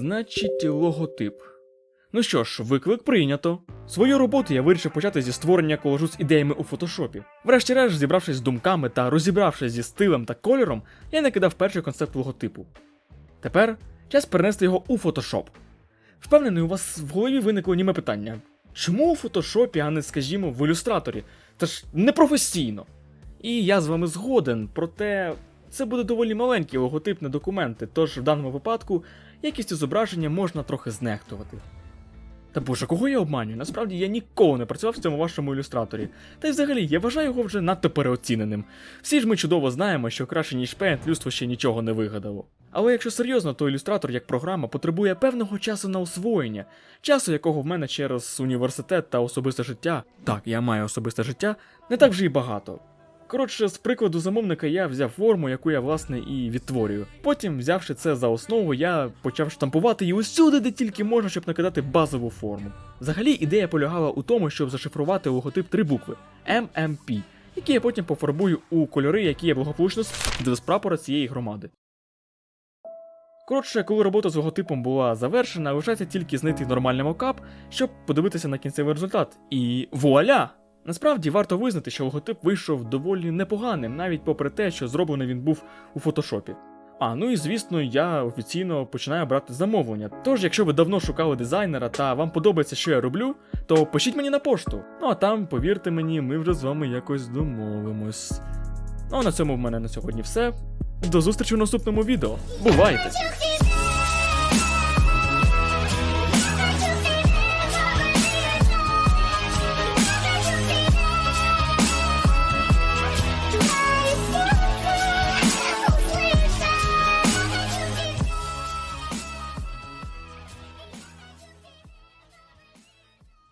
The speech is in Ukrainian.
Значить, логотип. Ну що ж, виклик прийнято. Свою роботу я вирішив почати зі створення колажу з ідеями у фотошопі. Врешті-решт, зібравшись з думками та розібравшись зі стилем та кольором, я накидав перший концепт логотипу. Тепер час перенести його у фотошоп. Впевнений, у вас в голові виникло німе питання. Чому у фотошопі, а не, скажімо, в ілюстраторі? Це ж непрофесійно. І я з вами згоден, проте це буде доволі маленький логотип на документи, тож в даному випадку якістю зображення можна трохи знехтувати. Та боже, кого я обманюю? Насправді я ніколи не працював в цьому вашому ілюстраторі. Та й взагалі я вважаю його вже надто переоціненим. Всі ж ми чудово знаємо, що краще ніж Paint людство ще нічого не вигадало. Але якщо серйозно, то ілюстратор як програма потребує певного часу на освоєння, часу якого в мене через університет та особисте життя, так, я маю особисте життя, не так вже й багато. Коротше, з прикладу замовника я взяв форму, яку я власне і відтворюю. Потім, взявши це за основу, я почав штампувати її усюди, де тільки можна, щоб накидати базову форму. Взагалі, ідея полягала у тому, щоб зашифрувати логотип три букви MMP, які я потім пофарбую у кольори, які я благополучно скидав з прапора цієї громади. Коротше, коли робота з логотипом була завершена, лишається тільки знайти нормальний мокап, щоб подивитися на кінцевий результат. І вуаля! Насправді варто визнати, що логотип вийшов доволі непоганим, навіть попри те, що зроблений він був у фотошопі. А ну і звісно, я офіційно починаю брати замовлення. Тож, якщо ви давно шукали дизайнера та вам подобається, що я роблю, то пишіть мені на пошту. Ну а там, повірте мені, ми вже з вами якось домовимось. Ну а на цьому в мене на сьогодні все. До зустрічі в наступному відео. Бувайте!